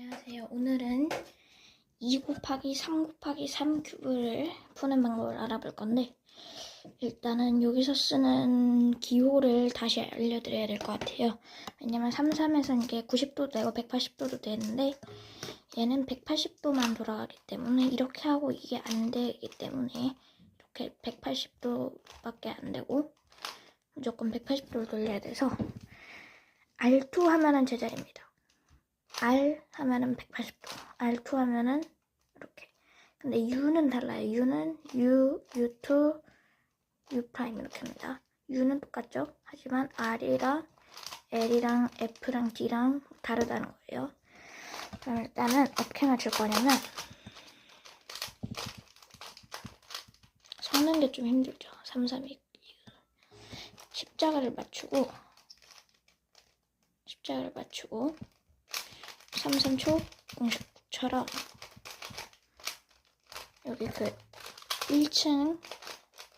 안녕하세요. 오늘은 2 곱하기 3 곱하기 3 큐브를 푸는 방법을 알아볼 건데 일단은 여기서 쓰는 기호를 다시 알려드려야 될 것 같아요. 왜냐면 3, 3에서는 이게 90도도 되고 180도도 되는데 얘는 180도만 돌아가기 때문에 이렇게 하고 이게 안 되기 때문에 이렇게 180도밖에 안 되고 무조건 180도를 돌려야 돼서 R2 하면은 제자리입니다. R 하면은 180도, R2 하면은 이렇게. 근데 U는 달라요. U는 U, U2, U 프라임 이렇게 합니다. U는 똑같죠? 하지만 R이랑 L이랑 F랑 D랑 다르다는 거예요. 그럼 일단은 어떻게 맞출 거냐면 섞는 게 좀 힘들죠. 3, 3, 2. 십자가를 맞추고 십자가를 맞추고 3, 3초 공식처럼 여기 그 1층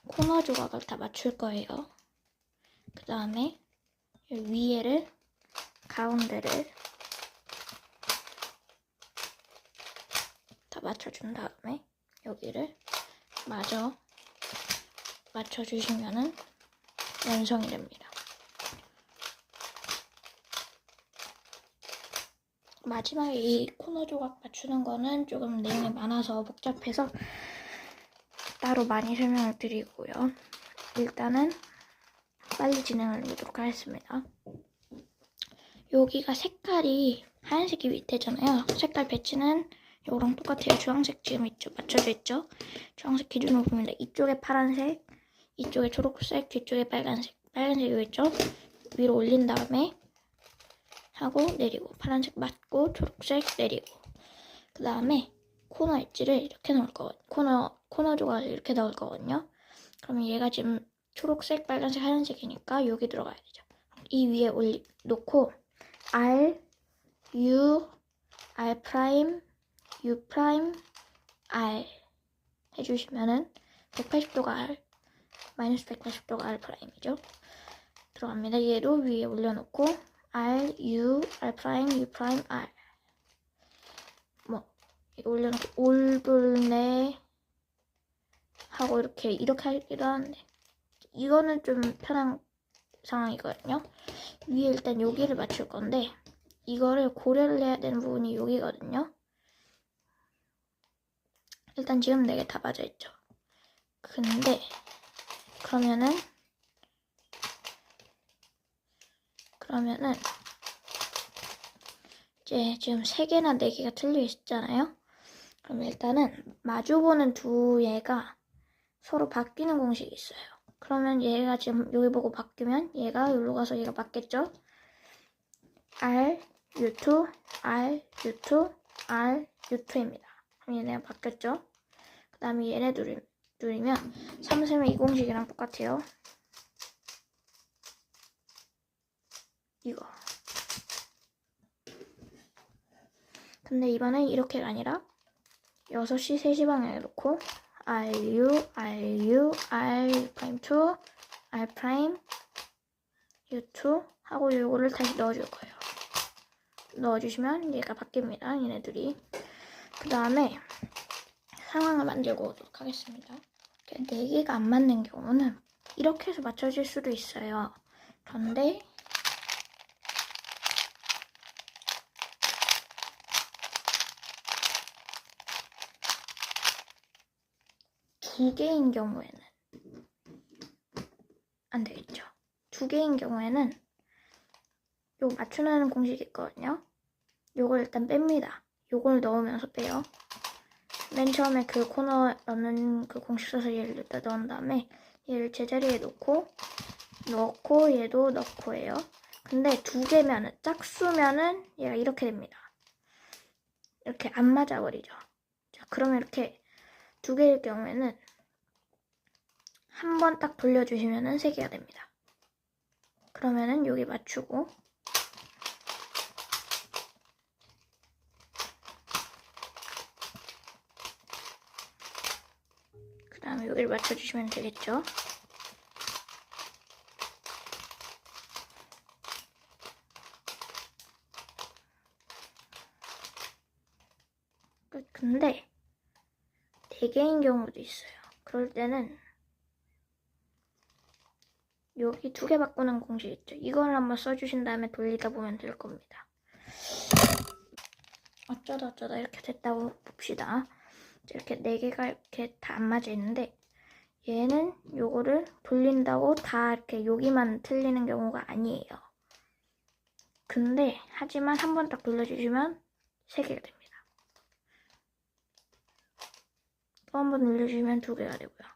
코너 조각을 다 맞출 거예요. 그 다음에 위에를 가운데를 다 맞춰준 다음에 여기를 마저 맞춰주시면은 완성이 됩니다. 마지막에 이 코너 조각 맞추는 거는 조금 내용이 많아서 복잡해서 따로 많이 설명을 드리고요. 일단은 빨리 진행을 해보도록 하겠습니다. 여기가 색깔이 하얀색이 밑에잖아요. 색깔 배치는 이거랑 똑같아요. 주황색 지금 있죠? 맞춰져 있죠? 주황색 기준으로 봅니다. 이쪽에 파란색, 이쪽에 초록색, 뒤쪽에 빨간색. 빨간색 여기 있죠? 위로 올린 다음에 하고 내리고 파란색 맞고 초록색 내리고 그 다음에 코너 엣지를 이렇게 넣을 거거든요. 코너 코너 조각을 이렇게 넣을 거거든요. 그러면 얘가 지금 초록색, 빨간색, 하얀색이니까 여기 들어가야 되죠. 이 위에 올리 놓고 R, U, R 프라임, U 프라임, R 해주시면은 180도가 R, 마이너스 180도가 R 프라임이죠. 들어갑니다. 얘도 위에 올려놓고 R, U, R 프라임, U 프라임, R. 뭐, 이거 올려놓고 올블네 하고 이렇게, 이렇게 하기도 하는데, 이거는 좀 편한 상황이거든요. 위에 일단 여기를 맞출 건데, 이거를 고려를 해야 되는 부분이 여기거든요. 일단 지금 4개 다 맞아 있죠. 근데, 그러면은, 그러면은 이제 지금 3개나 4개가 틀려 있잖아요. 그럼 일단은 마주보는 두 얘가 서로 바뀌는 공식이 있어요. 그러면 얘가 지금 여기 보고 바뀌면 얘가 여기로 가서 얘가 맞겠죠? R, U2, R, U2, R, U2입니다. 그럼 얘네가 바뀌었죠? 그 다음에 얘네 누리, 누리면 3, 3, 2 공식이랑 똑같아요. 이거. 근데 이번엔 이렇게가 아니라 6시 3시 방향에 놓고 RU, RU, R 프라임 2, R 프라임 U2 하고 이거를 다시 넣어줄 거예요. 넣어주시면 얘가 바뀝니다. 얘네들이. 그 다음에 상황을 만들고 오도록 하겠습니다. 4개가 안 맞는 경우는 이렇게 해서 맞춰질 수도 있어요. 그런데 두 개인 경우에는 안 되겠죠. 두 개인 경우에는 요 맞추는 공식이 있거든요. 요걸 일단 뺍니다. 요걸 넣으면서 빼요. 맨 처음에 그 코너 넣는 그 공식 써서 얘를 일단 넣은 다음에 얘를 제자리에 놓고 넣고 얘도 넣고 해요. 근데 두 개면은 짝수면은 얘가 이렇게 됩니다. 이렇게 안 맞아 버리죠. 자, 그러면 이렇게 두 개일 경우에는 한 번 딱 돌려주시면은 세 개가 됩니다. 그러면은 여기 맞추고 그 다음에 여기를 맞춰주시면 되겠죠. 그- 근데 네 개인 경우도 있어요. 그럴 때는 여기 두 개 바꾸는 공식 있죠. 이걸 한번 써주신 다음에 돌리다 보면 될 겁니다. 어쩌다 어쩌다 이렇게 됐다고 봅시다. 이렇게 네 개가 이렇게 다 안 맞아 있는데 얘는 요거를 돌린다고 다 이렇게 여기만 틀리는 경우가 아니에요. 근데 하지만 한 번 딱 돌려주시면 세 개가 됩니다. 또 한 번 돌려주면 두 개가 되고요.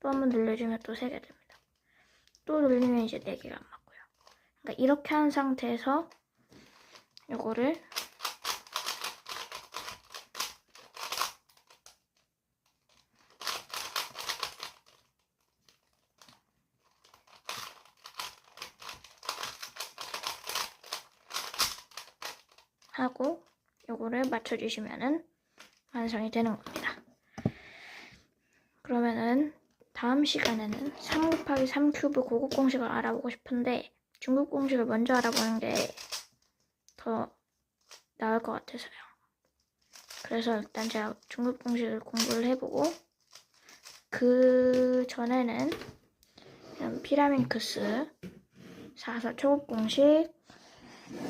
또 한 번 돌려주면 또 세 개 됩니다. 또 돌리면 이제 네 개가 안 맞고요. 그러니까 이렇게 한 상태에서 요거를 하고 요거를 맞춰주시면은 완성이 되는 겁니다. 그러면은 다음 시간에는 3 곱하기 3 큐브 고급 공식을 알아보고 싶은데 중급 공식을 먼저 알아보는 게 더 나을 것 같아서요. 그래서 일단 제가 중급 공식을 공부를 해보고 그 전에는 피라민크스 4사 초급 공식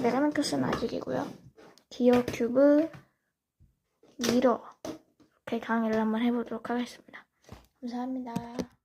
메가민크스는 아직이고요. 기어 큐브 미러 이렇게 강의를 한번 해보도록 하겠습니다. 감사합니다.